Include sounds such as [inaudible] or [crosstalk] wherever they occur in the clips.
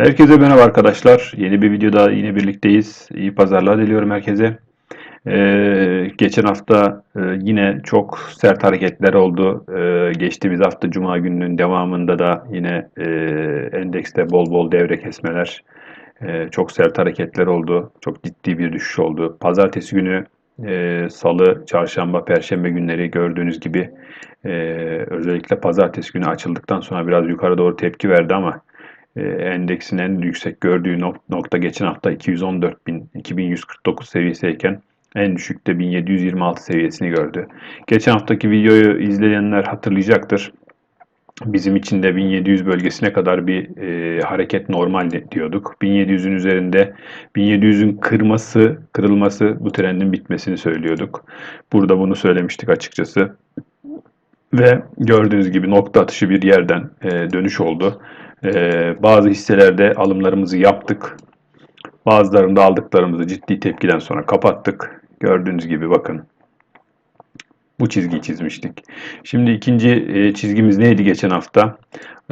Herkese merhaba arkadaşlar. Yeni bir videoda yine birlikteyiz. İyi pazarlar diliyorum herkese. Ee, geçen hafta e, yine çok sert hareketler oldu. Ee, geçtiğimiz hafta Cuma gününün devamında da yine e, endekste bol bol devre kesmeler, e, çok sert hareketler oldu. Çok ciddi bir düşüş oldu. Pazartesi günü e, Salı, Çarşamba, Perşembe günleri gördüğünüz gibi e, özellikle Pazartesi günü açıldıktan sonra biraz yukarı doğru tepki verdi ama e, endeksin en yüksek gördüğü nokta geçen hafta 214.2149 seviyesiyken en düşükte 1726 seviyesini gördü. Geçen haftaki videoyu izleyenler hatırlayacaktır. Bizim için de 1700 bölgesine kadar bir e, hareket normal diyorduk. 1700'ün üzerinde 1700'ün kırması, kırılması bu trendin bitmesini söylüyorduk. Burada bunu söylemiştik açıkçası. Ve gördüğünüz gibi nokta atışı bir yerden e, dönüş oldu. Ee, bazı hisselerde alımlarımızı yaptık. Bazılarında aldıklarımızı ciddi tepkiden sonra kapattık. Gördüğünüz gibi bakın bu çizgiyi çizmiştik. Şimdi ikinci e, çizgimiz neydi geçen hafta?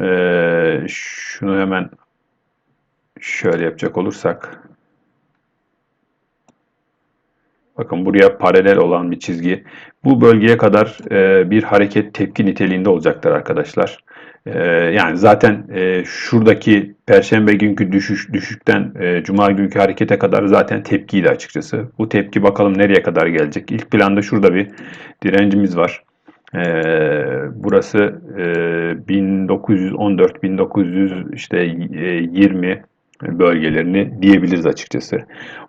Ee, şunu hemen şöyle yapacak olursak. Bakın buraya paralel olan bir çizgi. Bu bölgeye kadar e, bir hareket tepki niteliğinde olacaktır arkadaşlar. Ee, yani zaten e, şuradaki perşembe günkü düşüş düşükten e, cuma günkü harekete kadar zaten tepkiydi açıkçası. Bu tepki bakalım nereye kadar gelecek. İlk planda şurada bir direncimiz var. Ee, burası e, 1914 1900 işte e, 20 bölgelerini diyebiliriz açıkçası.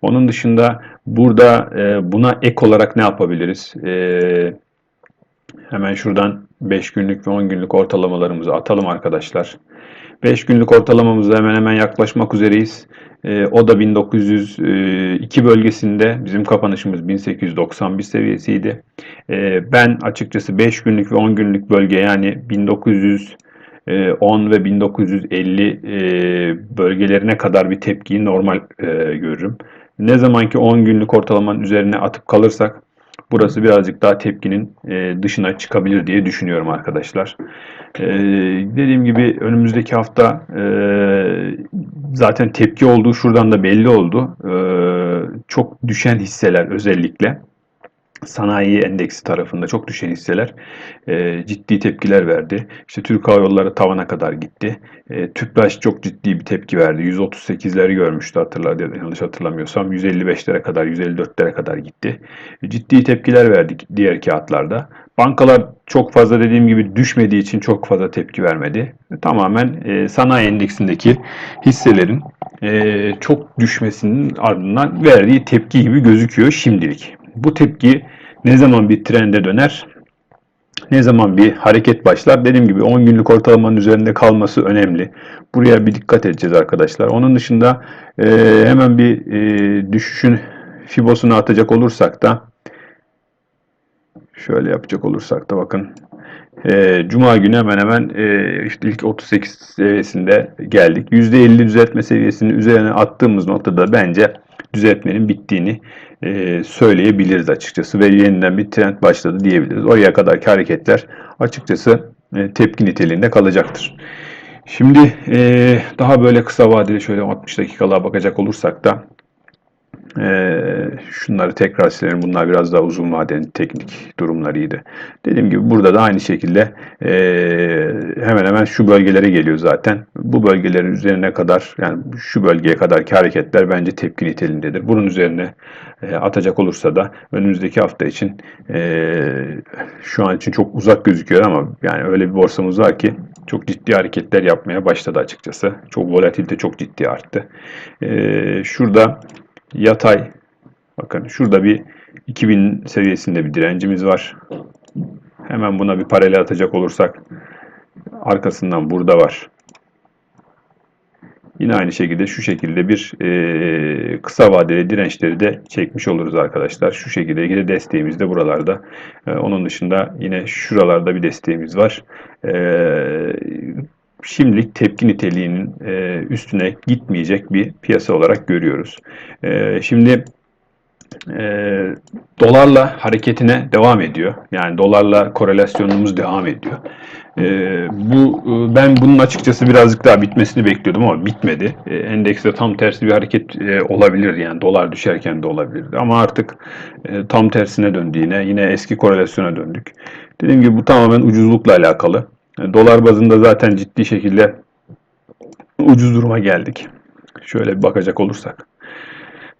Onun dışında burada e, buna ek olarak ne yapabiliriz? E, hemen şuradan 5 günlük ve 10 günlük ortalamalarımızı atalım arkadaşlar. 5 günlük ortalamamıza hemen hemen yaklaşmak üzereyiz. E, o da 1902 bölgesinde bizim kapanışımız 1891 seviyesiydi. E, ben açıkçası 5 günlük ve 10 günlük bölge yani 1910 ve 1950 e, bölgelerine kadar bir tepkiyi normal e, görürüm. Ne zamanki 10 günlük ortalamanın üzerine atıp kalırsak burası birazcık daha tepkinin e, dışına çıkabilir diye düşünüyorum arkadaşlar. E, dediğim gibi önümüzdeki hafta e, zaten tepki olduğu şuradan da belli oldu. Çok düşen hisseler özellikle sanayi endeksi tarafında çok düşen hisseler e, ciddi tepkiler verdi. İşte Türk Hava Yolları tavana kadar gitti. E, Tüpraş çok ciddi bir tepki verdi. 138'leri görmüştü hatırlar yanlış hatırlamıyorsam. 155'lere kadar, 154'lere kadar gitti. E, ciddi tepkiler verdik diğer kağıtlarda. Bankalar çok fazla dediğim gibi düşmediği için çok fazla tepki vermedi. E, tamamen e, sanayi endeksindeki hisselerin e, çok düşmesinin ardından verdiği tepki gibi gözüküyor şimdilik. Bu tepki ne zaman bir trende döner? Ne zaman bir hareket başlar? Dediğim gibi 10 günlük ortalamanın üzerinde kalması önemli. Buraya bir dikkat edeceğiz arkadaşlar. Onun dışında e, hemen bir e, düşüşün fibosunu atacak olursak da şöyle yapacak olursak da bakın e, Cuma günü hemen hemen e, işte ilk 38 seviyesinde geldik. %50 düzeltme seviyesinin üzerine attığımız noktada bence düzeltmenin bittiğini e, söyleyebiliriz açıkçası ve yeniden bir trend başladı diyebiliriz. Oraya kadarki hareketler açıkçası e, tepki niteliğinde kalacaktır. Şimdi e, daha böyle kısa vadeli şöyle 60 dakikalığa bakacak olursak da ee, şunları tekrar silerim. Bunlar biraz daha uzun vadeli teknik durumlarıydı. Dediğim gibi burada da aynı şekilde e, hemen hemen şu bölgelere geliyor zaten. Bu bölgelerin üzerine kadar yani şu bölgeye kadarki hareketler bence tepki niteliğindedir. Bunun üzerine e, atacak olursa da önümüzdeki hafta için e, şu an için çok uzak gözüküyor ama yani öyle bir borsamız var ki çok ciddi hareketler yapmaya başladı açıkçası. Çok volatilite çok ciddi arttı. E, şurada yatay bakın şurada bir 2000 seviyesinde bir direncimiz var. Hemen buna bir paralel atacak olursak arkasından burada var. Yine aynı şekilde şu şekilde bir e, kısa vadeli dirençleri de çekmiş oluruz arkadaşlar. Şu şekilde yine desteğimiz de buralarda. E, onun dışında yine şuralarda bir desteğimiz var. E, şimdilik tepki niteliğinin e, üstüne gitmeyecek bir piyasa olarak görüyoruz. E, şimdi e, dolarla hareketine devam ediyor. Yani dolarla korelasyonumuz devam ediyor. E, bu e, ben bunun açıkçası birazcık daha bitmesini bekliyordum ama bitmedi. E, endekste tam tersi bir hareket e, olabilir yani dolar düşerken de olabilirdi ama artık e, tam tersine döndü yine. Yine eski korelasyona döndük. Dediğim gibi bu tamamen ucuzlukla alakalı. Dolar bazında zaten ciddi şekilde ucuz duruma geldik. Şöyle bir bakacak olursak.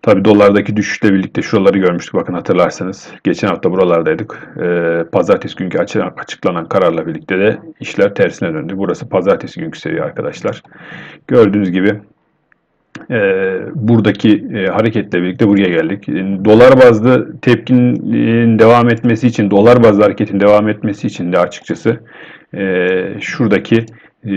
Tabi dolardaki düşüşle birlikte şuraları görmüştük bakın hatırlarsanız. Geçen hafta buralardaydık. Ee, pazartesi günkü açıklanan kararla birlikte de işler tersine döndü. Burası pazartesi günkü seviye arkadaşlar. Gördüğünüz gibi e, buradaki e, hareketle birlikte buraya geldik. E, dolar bazlı tepkinin devam etmesi için, dolar bazlı hareketin devam etmesi için de açıkçası şuradaki e,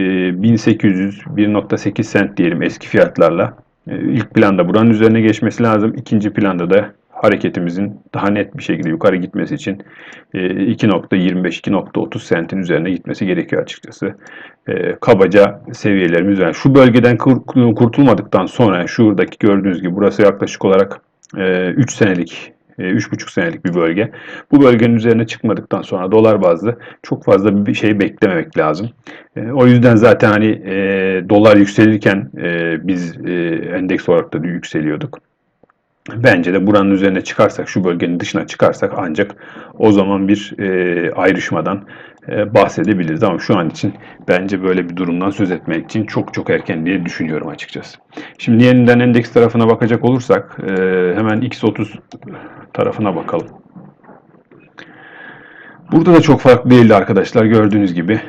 1800 1.8 sent diyelim eski fiyatlarla e, ilk planda buranın üzerine geçmesi lazım. İkinci planda da hareketimizin daha net bir şekilde yukarı gitmesi için 2.25-2.30 e, sentin üzerine gitmesi gerekiyor açıkçası. E, kabaca seviyelerimiz yani şu bölgeden kurtulmadıktan sonra şuradaki gördüğünüz gibi burası yaklaşık olarak 3 senelik 3,5 senelik bir bölge. Bu bölgenin üzerine çıkmadıktan sonra dolar bazlı çok fazla bir şey beklememek lazım. O yüzden zaten hani e, dolar yükselirken e, biz e, endeks olarak da yükseliyorduk. Bence de buranın üzerine çıkarsak, şu bölgenin dışına çıkarsak ancak o zaman bir ayrışmadan bahsedebiliriz. Ama şu an için bence böyle bir durumdan söz etmek için çok çok erken diye düşünüyorum açıkçası. Şimdi yeniden endeks tarafına bakacak olursak e, hemen X30 tarafına bakalım. Burada da çok farklı değildi arkadaşlar gördüğünüz gibi.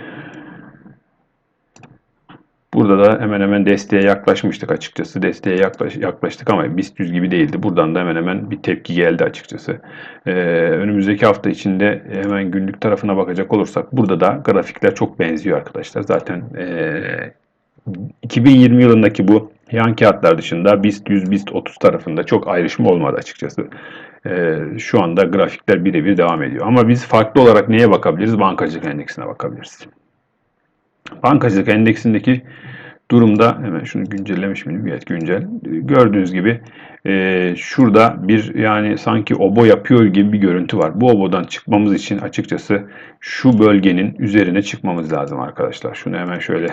Burada da hemen hemen desteğe yaklaşmıştık açıkçası. Desteğe yaklaş, yaklaştık ama BIST 100 gibi değildi. Buradan da hemen hemen bir tepki geldi açıkçası. Ee, önümüzdeki hafta içinde hemen günlük tarafına bakacak olursak burada da grafikler çok benziyor arkadaşlar. Zaten e, 2020 yılındaki bu yan kağıtlar dışında BIST 100, BIST 30 tarafında çok ayrışma olmadı açıkçası. Ee, şu anda grafikler birebir devam ediyor. Ama biz farklı olarak neye bakabiliriz? Bankacılık endeksine bakabiliriz. Bankacılık endeksindeki durumda hemen şunu güncellemiş miyim? Evet güncel. Gördüğünüz gibi e, şurada bir yani sanki obo yapıyor gibi bir görüntü var. Bu obodan çıkmamız için açıkçası şu bölgenin üzerine çıkmamız lazım arkadaşlar. Şunu hemen şöyle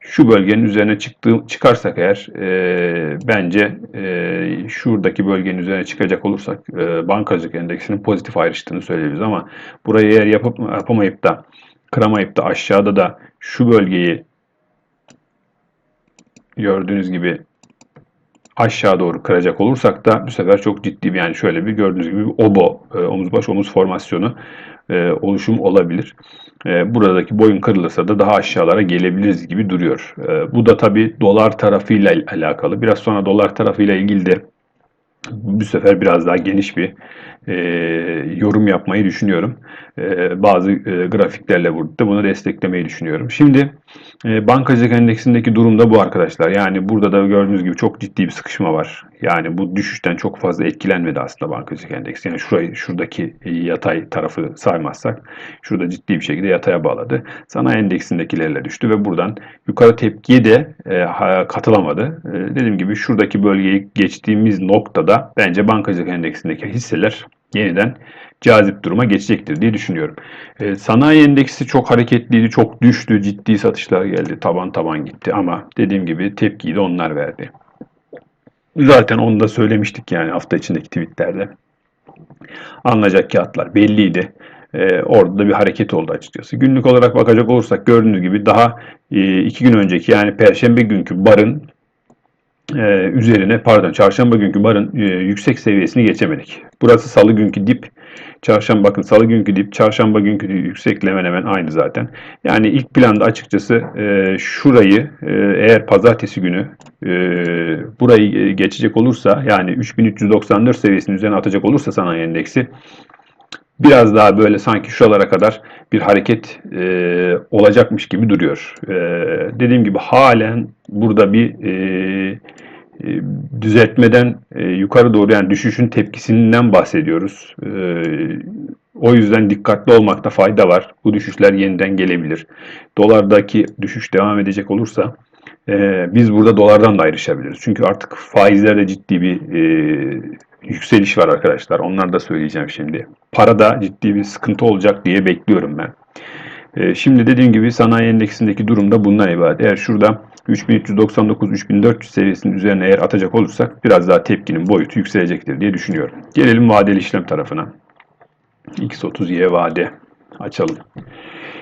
şu bölgenin üzerine çıktı, çıkarsak eğer e, bence e, şuradaki bölgenin üzerine çıkacak olursak e, bankacılık endeksinin pozitif ayrıştığını söyleyebiliriz ama burayı eğer yapıp, yapamayıp da kıramayıp da aşağıda da şu bölgeyi gördüğünüz gibi aşağı doğru kıracak olursak da bu sefer çok ciddi bir yani şöyle bir gördüğünüz gibi bir obo e, omuz baş omuz formasyonu e, oluşum olabilir. E, buradaki boyun kırılırsa da daha aşağılara gelebiliriz gibi duruyor. E, bu da tabi dolar tarafıyla alakalı. Biraz sonra dolar tarafıyla ilgili de bu sefer biraz daha geniş bir e, yorum yapmayı düşünüyorum. E, bazı e, grafiklerle burada bunu desteklemeyi düşünüyorum. Şimdi e, bankacılık endeksindeki durum da bu arkadaşlar. Yani burada da gördüğünüz gibi çok ciddi bir sıkışma var. Yani bu düşüşten çok fazla etkilenmedi aslında bankacılık endeksi. Yani şurayı, şuradaki yatay tarafı saymazsak şurada ciddi bir şekilde yataya bağladı. Sanayi endeksindekilerle düştü ve buradan yukarı tepkiye de e, katılamadı. E, dediğim gibi şuradaki bölgeyi geçtiğimiz noktada bence bankacılık endeksindeki hisseler yeniden cazip duruma geçecektir diye düşünüyorum. E, sanayi endeksi çok hareketliydi, çok düştü, ciddi satışlar geldi, taban taban gitti ama dediğim gibi tepkiyi de onlar verdi. Zaten onu da söylemiştik yani hafta içindeki tweetlerde. Alınacak kağıtlar belliydi. Ee, orada da bir hareket oldu açıkçası. Günlük olarak bakacak olursak gördüğünüz gibi daha e, iki gün önceki yani Perşembe günkü barın e, üzerine pardon çarşamba günkü barın e, yüksek seviyesini geçemedik. Burası salı günkü dip. Çarşamba bakın salı günkü dip, çarşamba günkü yüksekle hemen hemen aynı zaten. Yani ilk planda açıkçası e, şurayı e, eğer pazartesi günü e, burayı geçecek olursa yani 3394 seviyesinin üzerine atacak olursa sanayi endeksi biraz daha böyle sanki şuralara kadar bir hareket e, olacakmış gibi duruyor. E, dediğim gibi halen burada bir e, e, düzeltmeden e, yukarı doğru yani düşüşün tepkisinden bahsediyoruz. E, o yüzden dikkatli olmakta fayda var. Bu düşüşler yeniden gelebilir. Dolardaki düşüş devam edecek olursa Ee, biz burada dolardan da ayrışabiliriz. Çünkü artık faizlerde ciddi bir e, yükseliş var arkadaşlar. Onları da söyleyeceğim şimdi. Parada ciddi bir sıkıntı olacak diye bekliyorum ben. Ee, şimdi dediğim gibi sanayi endeksindeki durum da bundan ibaret. Eğer şurada 3399-3400 seviyesinin üzerine eğer atacak olursak biraz daha tepkinin boyutu yükselecektir diye düşünüyorum. Gelelim vadeli işlem tarafına. X30Y vade açalım.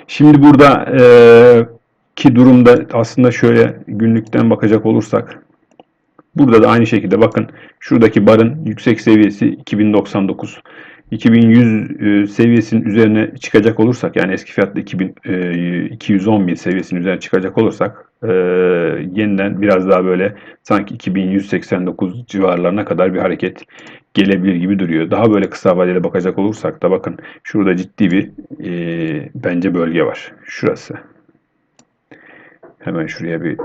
Şimdi burada e, ki durumda aslında şöyle günlükten bakacak olursak burada da aynı şekilde bakın şuradaki barın yüksek seviyesi 2099 2100 e, seviyesinin üzerine çıkacak olursak yani eski fiyatlı 2000, e, 210 bin seviyesinin üzerine çıkacak olursak e, yeniden biraz daha böyle sanki 2189 civarlarına kadar bir hareket gelebilir gibi duruyor. Daha böyle kısa vadeli bakacak olursak da bakın şurada ciddi bir e, bence bölge var. Şurası. Hemen şuraya bir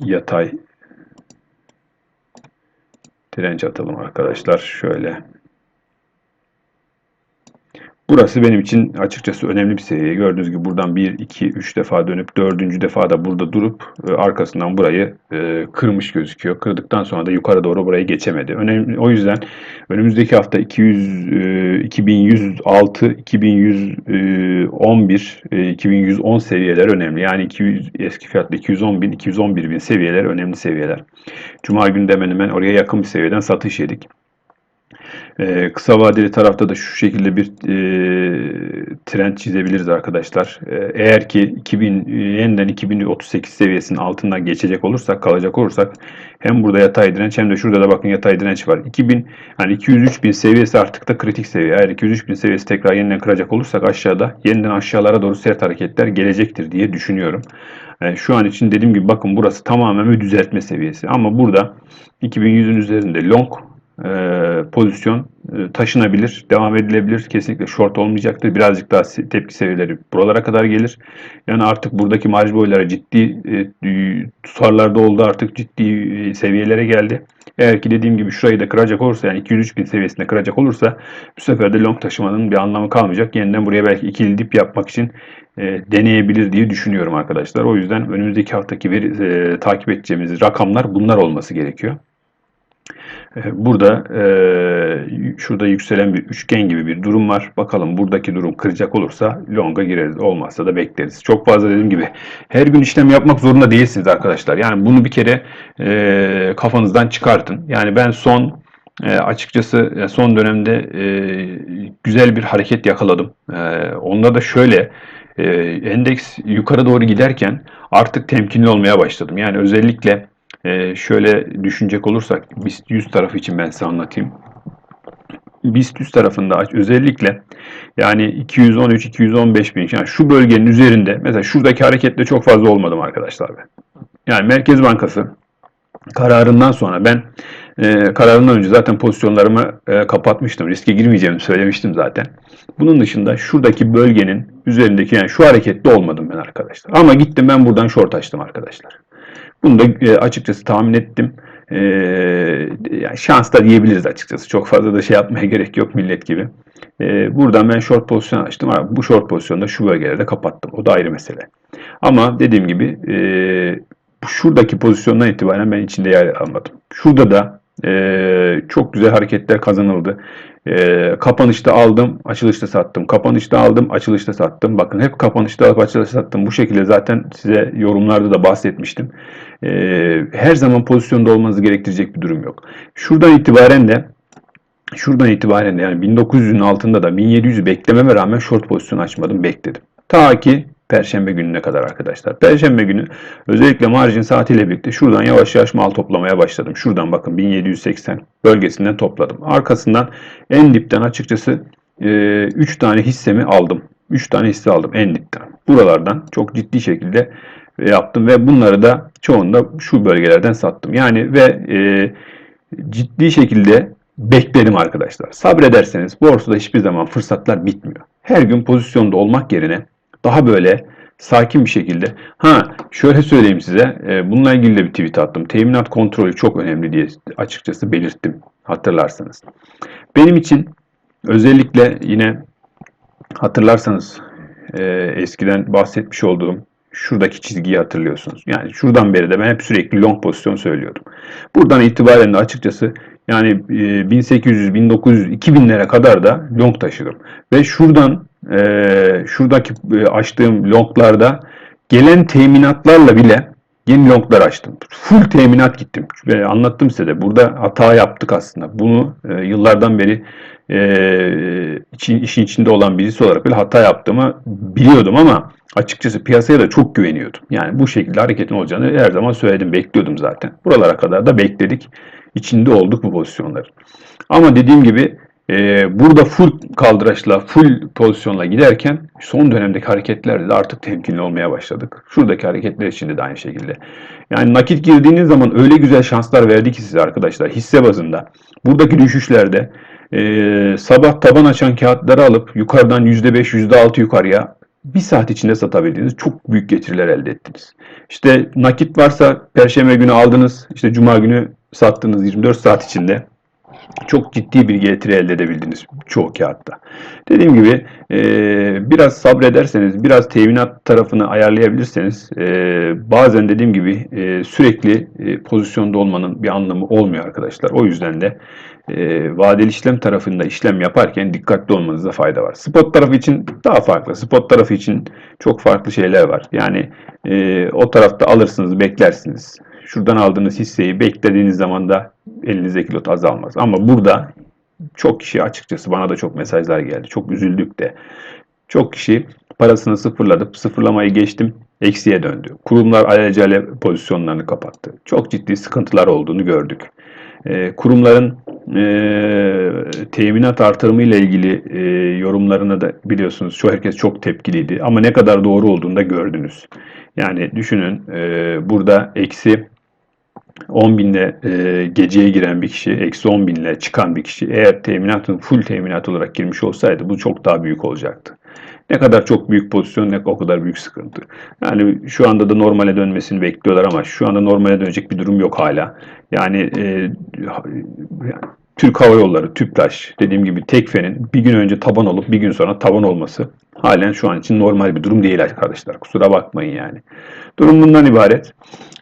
yatay direnç atalım arkadaşlar. Şöyle. Burası benim için açıkçası önemli bir seviye. Gördüğünüz gibi buradan 1, 2, 3 defa dönüp 4. defa da burada durup e, arkasından burayı e, kırmış gözüküyor. Kırdıktan sonra da yukarı doğru burayı geçemedi. Önemli, o yüzden önümüzdeki hafta 200, e, 2106, 2111, e, 2110 seviyeler önemli. Yani 200, eski fiyatlı 210 bin, 211 bin seviyeler önemli seviyeler. Cuma günü hemen hemen oraya yakın bir seviyeden satış yedik. Ee, kısa vadeli tarafta da şu şekilde bir e, trend çizebiliriz arkadaşlar. Ee, eğer ki 2000 yeniden 2038 seviyesinin altından geçecek olursak, kalacak olursak hem burada yatay direnç hem de şurada da bakın yatay direnç var. 2000 yani 203 bin seviyesi artık da kritik seviye. Eğer 203 bin seviyesi tekrar yeniden kıracak olursak aşağıda yeniden aşağılara doğru sert hareketler gelecektir diye düşünüyorum. Yani şu an için dediğim gibi bakın burası tamamen bir düzeltme seviyesi. Ama burada 2100'ün üzerinde long e, pozisyon e, taşınabilir, devam edilebilir. Kesinlikle short olmayacaktır. Birazcık daha tepki seviyeleri buralara kadar gelir. Yani artık buradaki marj boyları ciddi e, tutarlarda oldu artık ciddi e, seviyelere geldi. Eğer ki dediğim gibi şurayı da kıracak olursa yani 203 bin seviyesinde kıracak olursa bu sefer de long taşımanın bir anlamı kalmayacak. Yeniden buraya belki ikili dip yapmak için e, deneyebilir diye düşünüyorum arkadaşlar. O yüzden önümüzdeki haftaki veri, e, takip edeceğimiz rakamlar bunlar olması gerekiyor. Ee, burada e, şurada yükselen bir üçgen gibi bir durum var. Bakalım buradaki durum kıracak olursa longa gireriz. Olmazsa da bekleriz. Çok fazla dediğim gibi her gün işlem yapmak zorunda değilsiniz arkadaşlar. Yani bunu bir kere e, kafanızdan çıkartın. Yani ben son e, açıkçası son dönemde güzel bir hareket yakaladım. Onda da şöyle endeks yukarı doğru giderken artık temkinli olmaya başladım. Yani özellikle ee, şöyle düşünecek olursak BIST 100 tarafı için ben size anlatayım. BIST 100 tarafında özellikle yani 213-215 bin yani şu bölgenin üzerinde mesela şuradaki hareketle çok fazla olmadım arkadaşlar ben. Yani Merkez Bankası kararından sonra ben e, kararından önce zaten pozisyonlarımı e, kapatmıştım. Riske girmeyeceğimi söylemiştim zaten. Bunun dışında şuradaki bölgenin üzerindeki yani şu harekette olmadım ben arkadaşlar. Ama gittim ben buradan short açtım arkadaşlar. Bunu da e, açıkçası tahmin ettim. E, yani şans da diyebiliriz açıkçası. Çok fazla da şey yapmaya gerek yok millet gibi. E, buradan ben short pozisyon açtım. Bu short pozisyonda şu bölgelerde kapattım. O da ayrı mesele. Ama dediğim gibi e, şuradaki pozisyondan itibaren ben içinde yer almadım. Şurada da e, çok güzel hareketler kazanıldı. E, kapanışta aldım, açılışta sattım. Kapanışta aldım, açılışta sattım. Bakın hep kapanışta alıp açılışta sattım. Bu şekilde zaten size yorumlarda da bahsetmiştim. E, her zaman pozisyonda olmanızı gerektirecek bir durum yok. Şuradan itibaren de şuradan itibaren de yani 1900'ün altında da 1700'ü beklememe rağmen short pozisyon açmadım, bekledim. Ta ki Perşembe gününe kadar arkadaşlar. Perşembe günü özellikle marjin saatiyle birlikte şuradan yavaş yavaş mal toplamaya başladım. Şuradan bakın 1780 bölgesinden topladım. Arkasından en dipten açıkçası 3 e, tane hissemi aldım. 3 tane hisse aldım en dipten. Buralardan çok ciddi şekilde yaptım ve bunları da çoğunda şu bölgelerden sattım. Yani ve e, ciddi şekilde bekledim arkadaşlar. Sabrederseniz borsada hiçbir zaman fırsatlar bitmiyor. Her gün pozisyonda olmak yerine daha böyle sakin bir şekilde. Ha şöyle söyleyeyim size. E, bununla ilgili de bir tweet attım. Teminat kontrolü çok önemli diye açıkçası belirttim. Hatırlarsanız. Benim için özellikle yine hatırlarsanız e, eskiden bahsetmiş olduğum Şuradaki çizgiyi hatırlıyorsunuz. Yani şuradan beri de ben hep sürekli long pozisyon söylüyordum. Buradan itibaren de açıkçası yani 1800, 1900, 2000'lere kadar da long taşıdım. Ve şuradan e, şuradaki e, açtığım longlarda gelen teminatlarla bile yeni longlar açtım. Full teminat gittim. Ve anlattım size de. Burada hata yaptık aslında. Bunu e, yıllardan beri e, için, işin içinde olan birisi olarak böyle hata yaptığımı biliyordum ama açıkçası piyasaya da çok güveniyordum. Yani bu şekilde hareketin olacağını her zaman söyledim, bekliyordum zaten. Buralara kadar da bekledik. İçinde olduk bu pozisyonların. Ama dediğim gibi e, burada full kaldıraçla, full pozisyonla giderken son dönemdeki hareketlerde de artık temkinli olmaya başladık. Şuradaki hareketler için de aynı şekilde. Yani nakit girdiğiniz zaman öyle güzel şanslar verdi ki size arkadaşlar hisse bazında. Buradaki düşüşlerde e, sabah taban açan kağıtları alıp yukarıdan %5, %6 yukarıya bir saat içinde satabildiğiniz çok büyük getiriler elde ettiniz. İşte nakit varsa perşembe günü aldınız, işte cuma günü sattınız 24 saat içinde çok ciddi bir getiri elde edebildiniz çoğu kağıtta. Dediğim gibi e, biraz sabrederseniz, biraz teminat tarafını ayarlayabilirseniz e, bazen dediğim gibi e, sürekli e, pozisyonda olmanın bir anlamı olmuyor arkadaşlar. O yüzden de e, vadeli işlem tarafında işlem yaparken dikkatli olmanızda fayda var. Spot tarafı için daha farklı. Spot tarafı için çok farklı şeyler var. Yani e, o tarafta alırsınız, beklersiniz. Şuradan aldığınız hisseyi beklediğiniz zaman da elinizdeki lot azalmaz. Ama burada çok kişi açıkçası bana da çok mesajlar geldi. Çok üzüldük de. Çok kişi parasını sıfırladıp sıfırlamayı geçtim eksiye döndü. Kurumlar alelacele pozisyonlarını kapattı. Çok ciddi sıkıntılar olduğunu gördük. E, kurumların e, teminat artırımı ile ilgili e, yorumlarını da biliyorsunuz. Şu herkes çok tepkiliydi. Ama ne kadar doğru olduğunu da gördünüz. Yani düşünün e, burada eksi 10 binle e, geceye giren bir kişi, eksi 10 binle çıkan bir kişi eğer teminatın full teminat olarak girmiş olsaydı bu çok daha büyük olacaktı. Ne kadar çok büyük pozisyon ne o kadar büyük sıkıntı. Yani şu anda da normale dönmesini bekliyorlar ama şu anda normale dönecek bir durum yok hala. Yani e, Türk Hava Yolları, TÜPTAŞ dediğim gibi Tekfe'nin bir gün önce taban olup bir gün sonra taban olması halen şu an için normal bir durum değil arkadaşlar. Kusura bakmayın yani. Durum bundan ibaret.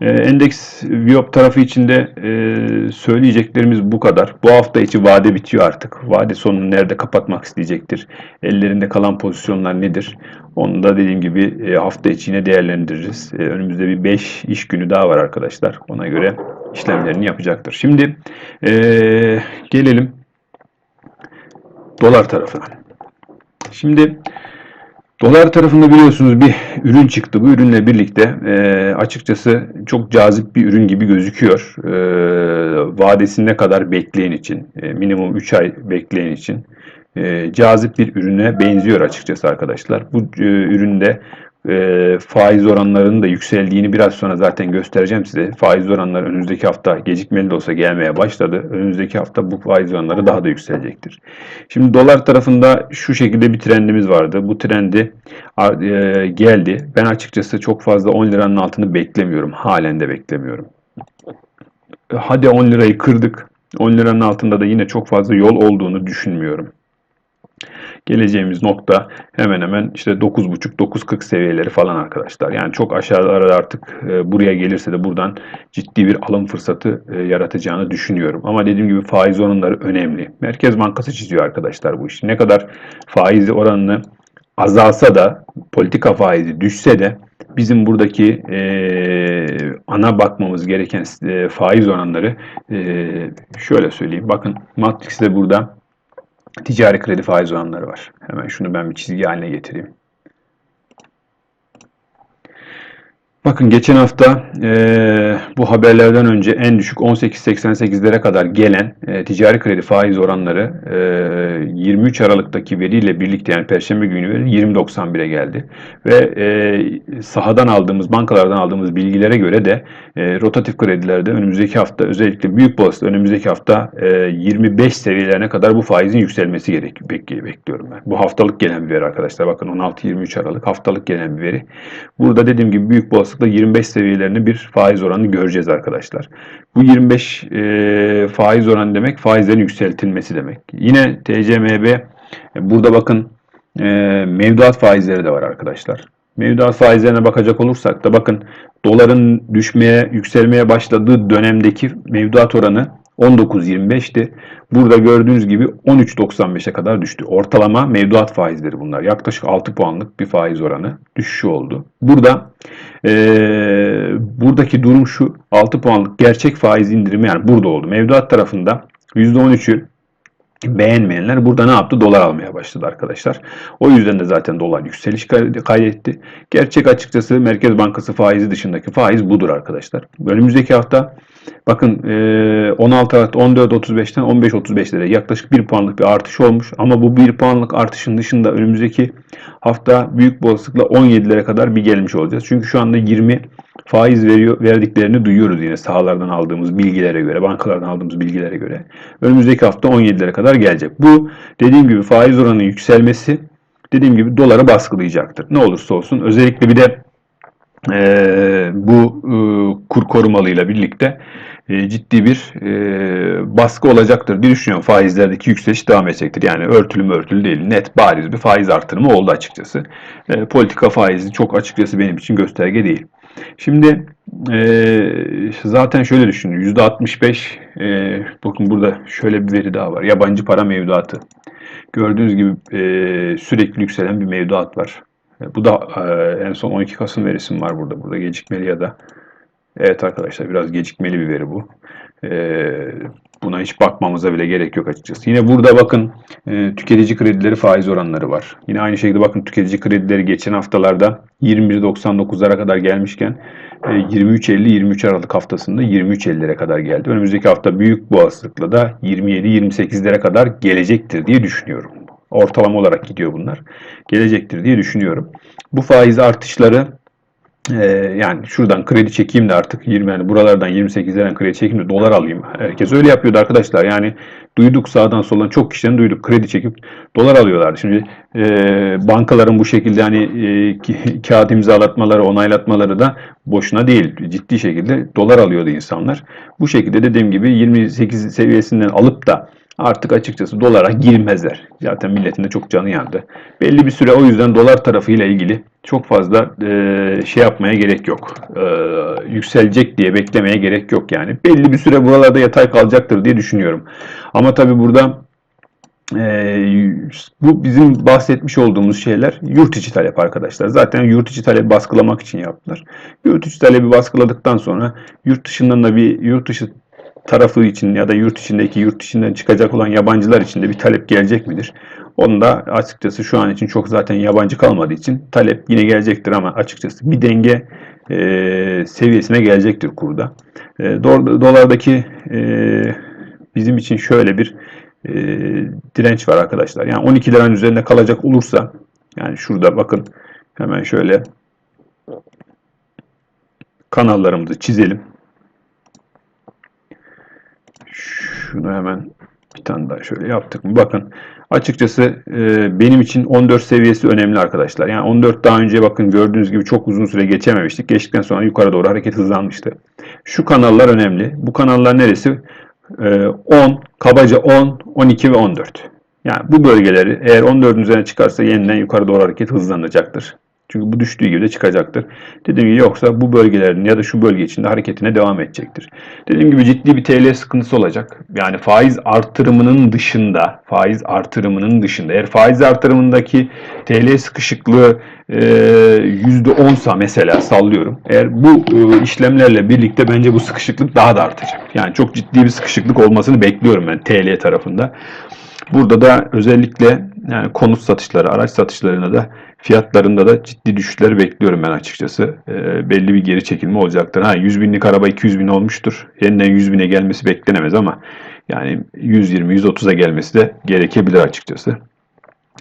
E, endeks Viop tarafı içinde e, söyleyeceklerimiz bu kadar. Bu hafta içi vade bitiyor artık. Vade sonunu nerede kapatmak isteyecektir? Ellerinde kalan pozisyonlar nedir? Onu da dediğim gibi e, hafta içi yine değerlendiririz. E, önümüzde bir 5 iş günü daha var arkadaşlar. Ona göre işlemlerini yapacaktır. Şimdi gelelim dolar tarafına. Şimdi Dolar tarafında biliyorsunuz bir ürün çıktı. Bu ürünle birlikte e, açıkçası çok cazip bir ürün gibi gözüküyor. E, vadesine kadar bekleyen için, e, minimum 3 ay bekleyen için e, cazip bir ürüne benziyor açıkçası arkadaşlar. Bu e, üründe e, faiz oranlarının da yükseldiğini biraz sonra zaten göstereceğim size. Faiz oranları önümüzdeki hafta gecikmeli de olsa gelmeye başladı. Önümüzdeki hafta bu faiz oranları daha da yükselecektir. Şimdi dolar tarafında şu şekilde bir trendimiz vardı. Bu trendi e, geldi. Ben açıkçası çok fazla 10 liranın altını beklemiyorum. Halen de beklemiyorum. Hadi 10 lirayı kırdık. 10 liranın altında da yine çok fazla yol olduğunu düşünmüyorum geleceğimiz nokta hemen hemen işte 9.5-9.40 seviyeleri falan arkadaşlar. Yani çok aşağılara artık e, buraya gelirse de buradan ciddi bir alım fırsatı e, yaratacağını düşünüyorum. Ama dediğim gibi faiz oranları önemli. Merkez Bankası çiziyor arkadaşlar bu işi. Ne kadar faiz oranını azalsa da politika faizi düşse de bizim buradaki e, ana bakmamız gereken e, faiz oranları e, şöyle söyleyeyim. Bakın Matrix'te burada ticari kredi faiz oranları var. Hemen şunu ben bir çizgi haline getireyim. Bakın geçen hafta e, bu haberlerden önce en düşük 18.88'lere kadar gelen e, ticari kredi faiz oranları e, 23 Aralık'taki veriyle birlikte yani Perşembe günü veri 20.91'e geldi. Ve e, sahadan aldığımız, bankalardan aldığımız bilgilere göre de e, rotatif kredilerde önümüzdeki hafta özellikle büyük bolasılıkla önümüzdeki hafta e, 25 seviyelerine kadar bu faizin yükselmesi gerek, bekliyorum ben. Bu haftalık gelen bir veri arkadaşlar. Bakın 16-23 Aralık haftalık gelen bir veri. Burada dediğim gibi büyük bolasılık olasılıkla 25 seviyelerini bir faiz oranı göreceğiz arkadaşlar. Bu 25 e, faiz oranı demek faizlerin yükseltilmesi demek. Yine TCMB e, burada bakın e, mevduat faizleri de var arkadaşlar. Mevduat faizlerine bakacak olursak da bakın doların düşmeye, yükselmeye başladığı dönemdeki mevduat oranı 19.25'ti. Burada gördüğünüz gibi 13.95'e kadar düştü. Ortalama mevduat faizleri bunlar. Yaklaşık 6 puanlık bir faiz oranı düşüşü oldu. Burada eee, buradaki durum şu 6 puanlık gerçek faiz indirimi yani burada oldu. Mevduat tarafında %13'ü beğenmeyenler burada ne yaptı? Dolar almaya başladı arkadaşlar. O yüzden de zaten dolar yükseliş kaydetti. Gerçek açıkçası Merkez Bankası faizi dışındaki faiz budur arkadaşlar. Önümüzdeki hafta bakın e, 16 Aralık 14.35'ten 15.35'lere yaklaşık 1 puanlık bir artış olmuş. Ama bu 1 puanlık artışın dışında önümüzdeki hafta büyük olasılıkla 17'lere kadar bir gelmiş olacağız. Çünkü şu anda 20 faiz veriyor, verdiklerini duyuyoruz yine sahalardan aldığımız bilgilere göre, bankalardan aldığımız bilgilere göre. Önümüzdeki hafta 17'lere kadar gelecek. Bu dediğim gibi faiz oranının yükselmesi dediğim gibi doları baskılayacaktır. Ne olursa olsun özellikle bir de e, bu e, kur korumalıyla birlikte e, ciddi bir e, baskı olacaktır diye düşünüyorum. Faizlerdeki yükseliş devam edecektir. Yani örtülü mü örtülü değil. Net bariz bir faiz artırımı oldu açıkçası. E, politika faizi çok açıkçası benim için gösterge değil. Şimdi e, zaten şöyle düşünün. %65 e, bakın burada şöyle bir veri daha var. Yabancı para mevduatı. Gördüğünüz gibi e, sürekli yükselen bir mevduat var. E, bu da e, en son 12 Kasım verisi var burada. Burada gecikmeli ya da Evet arkadaşlar biraz gecikmeli bir veri bu. Ee, buna hiç bakmamıza bile gerek yok açıkçası. Yine burada bakın e, tüketici kredileri faiz oranları var. Yine aynı şekilde bakın tüketici kredileri geçen haftalarda 21.99'lara kadar gelmişken e, 23.50-23 Aralık haftasında 23.50'lere kadar geldi. Önümüzdeki hafta büyük bu da 27-28'lere kadar gelecektir diye düşünüyorum. Ortalama olarak gidiyor bunlar. Gelecektir diye düşünüyorum. Bu faiz artışları ee, yani şuradan kredi çekeyim de artık 20 yani buralardan 28'lerden kredi çekeyim de dolar alayım. Herkes öyle yapıyordu arkadaşlar. Yani duyduk sağdan soldan çok kişiden duyduk kredi çekip dolar alıyorlardı. Şimdi e, bankaların bu şekilde hani e, [laughs] kağıt imzalatmaları, onaylatmaları da boşuna değil. Ciddi şekilde dolar alıyordu insanlar. Bu şekilde dediğim gibi 28 seviyesinden alıp da artık açıkçası dolara girmezler. Zaten milletin de çok canı yandı. Belli bir süre o yüzden dolar tarafıyla ilgili çok fazla e, şey yapmaya gerek yok. E, yükselecek diye beklemeye gerek yok yani. Belli bir süre buralarda yatay kalacaktır diye düşünüyorum. Ama tabii burada e, bu bizim bahsetmiş olduğumuz şeyler yurt içi talep arkadaşlar. Zaten yurt içi talebi baskılamak için yaptılar. Yurt içi talebi baskıladıktan sonra yurt dışından da bir yurt dışı tarafı için ya da yurt içindeki yurt dışından çıkacak olan yabancılar için de bir talep gelecek midir? Onu da açıkçası şu an için çok zaten yabancı kalmadığı için talep yine gelecektir ama açıkçası bir denge e, seviyesine gelecektir kurda. E, dolardaki e, bizim için şöyle bir e, direnç var arkadaşlar. Yani 12 liranın üzerinde kalacak olursa yani şurada bakın hemen şöyle kanallarımızı çizelim. Şunu hemen bir tane daha şöyle yaptık mı? Bakın açıkçası e, benim için 14 seviyesi önemli arkadaşlar. Yani 14 daha önce bakın gördüğünüz gibi çok uzun süre geçememiştik. Geçtikten sonra yukarı doğru hareket hızlanmıştı. Şu kanallar önemli. Bu kanallar neresi? E, 10, kabaca 10, 12 ve 14. Yani bu bölgeleri eğer 14'ün üzerine çıkarsa yeniden yukarı doğru hareket hızlanacaktır. Çünkü bu düştüğü gibi de çıkacaktır. Dediğim gibi yoksa bu bölgelerin ya da şu bölge içinde hareketine devam edecektir. Dediğim gibi ciddi bir TL sıkıntısı olacak. Yani faiz artırımının dışında, faiz artırımının dışında eğer faiz artırımındaki TL sıkışıklığı e, %10 sa mesela sallıyorum. Eğer bu e, işlemlerle birlikte bence bu sıkışıklık daha da artacak. Yani çok ciddi bir sıkışıklık olmasını bekliyorum ben TL tarafında. Burada da özellikle yani konut satışları, araç satışlarına da fiyatlarında da ciddi düşüşler bekliyorum ben açıkçası. E, belli bir geri çekilme olacaktır. Ha 100 binlik araba 200 bin olmuştur. Yeniden 100 bine gelmesi beklenemez ama yani 120-130'a gelmesi de gerekebilir açıkçası.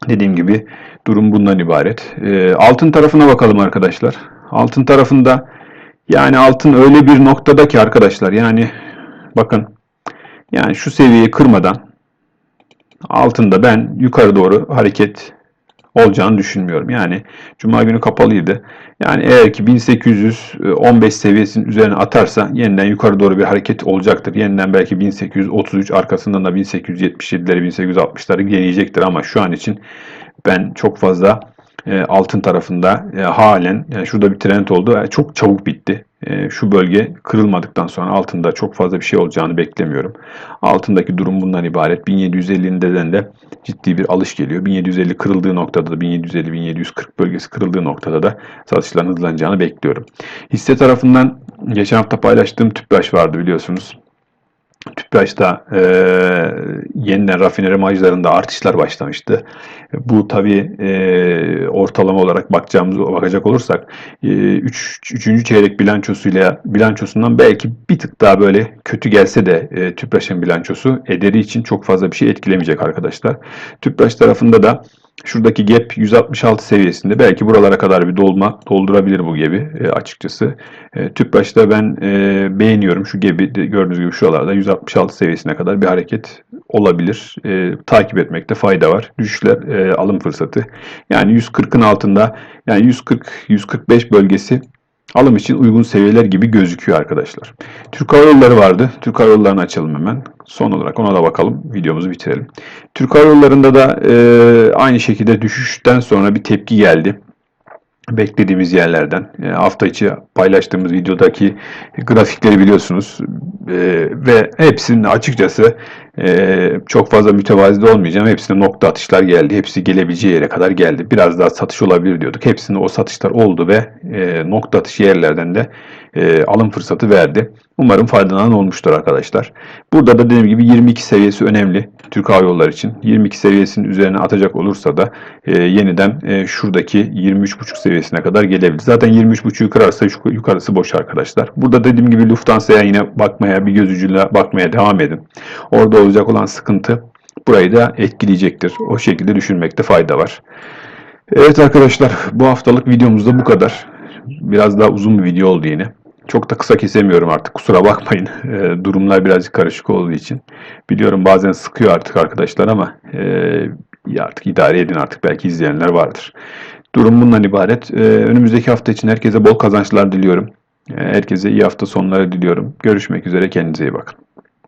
Dediğim gibi durum bundan ibaret. E, altın tarafına bakalım arkadaşlar. Altın tarafında yani altın öyle bir noktada ki arkadaşlar yani bakın yani şu seviyeyi kırmadan altında ben yukarı doğru hareket olacağını düşünmüyorum. Yani Cuma günü kapalıydı. Yani eğer ki 1815 seviyesinin üzerine atarsa yeniden yukarı doğru bir hareket olacaktır. Yeniden belki 1833 arkasından da 1877'leri 1860'ları deneyecektir ama şu an için ben çok fazla e, altın tarafında e, halen yani şurada bir trend oldu. E, çok çabuk bitti. E, şu bölge kırılmadıktan sonra altında çok fazla bir şey olacağını beklemiyorum. Altındaki durum bundan ibaret. 1750'den de ciddi bir alış geliyor. 1750 kırıldığı noktada da 1750-1740 bölgesi kırıldığı noktada da satışların hızlanacağını bekliyorum. Hisse tarafından geçen hafta paylaştığım tüpraş vardı biliyorsunuz. Tüpraş'ta e, yeniden rafineri marjlarında artışlar başlamıştı. Bu tabii e, ortalama olarak bakacağımız bakacak olursak 3. E, 3. çeyrek bilançosuyla bilançosundan belki bir tık daha böyle kötü gelse de e, Tüpraş'ın bilançosu ederi için çok fazla bir şey etkilemeyecek arkadaşlar. Tüpraş tarafında da Şuradaki gap 166 seviyesinde. Belki buralara kadar bir dolma doldurabilir bu gibi e, açıkçası. E, Tüpraş'ta ben e, beğeniyorum. Şu gibi gördüğünüz gibi şuralarda 166 seviyesine kadar bir hareket olabilir. E, takip etmekte fayda var. Düşüşler e, alım fırsatı. Yani 140'ın altında yani 140-145 bölgesi alım için uygun seviyeler gibi gözüküyor arkadaşlar. Türk Hava Yolları vardı. Türk Hava Yolları'nı açalım hemen. Son olarak ona da bakalım. Videomuzu bitirelim. Türk Hava Yolları'nda da e, aynı şekilde düşüşten sonra bir tepki geldi beklediğimiz yerlerden. E, hafta içi paylaştığımız videodaki grafikleri biliyorsunuz. E, ve hepsinin açıkçası e, çok fazla mütevazi de olmayacağım. Hepsine nokta atışlar geldi. Hepsi gelebileceği yere kadar geldi. Biraz daha satış olabilir diyorduk. Hepsinde o satışlar oldu ve e, nokta atışı yerlerden de e, alım fırsatı verdi. Umarım faydalanan olmuştur arkadaşlar. Burada da dediğim gibi 22 seviyesi önemli Türk Hava Yolları için. 22 seviyesinin üzerine atacak olursa da e, yeniden e, şuradaki 23.5 seviyesine kadar gelebilir. Zaten 23.5'ü kırarsa yukarısı boş arkadaşlar. Burada dediğim gibi Lufthansa'ya yine bakmaya bir göz ucuyla bakmaya devam edin. Orada olacak olan sıkıntı burayı da etkileyecektir. O şekilde düşünmekte fayda var. Evet arkadaşlar bu haftalık videomuzda bu kadar. Biraz daha uzun bir video oldu yine. Çok da kısa kesemiyorum artık kusura bakmayın. [laughs] E, durumlar birazcık karışık olduğu için. Biliyorum bazen sıkıyor artık arkadaşlar ama e, artık idare edin artık belki izleyenler vardır. Durum bundan ibaret. E, önümüzdeki hafta için herkese bol kazançlar diliyorum. E, herkese iyi hafta sonları diliyorum. Görüşmek üzere kendinize iyi bakın.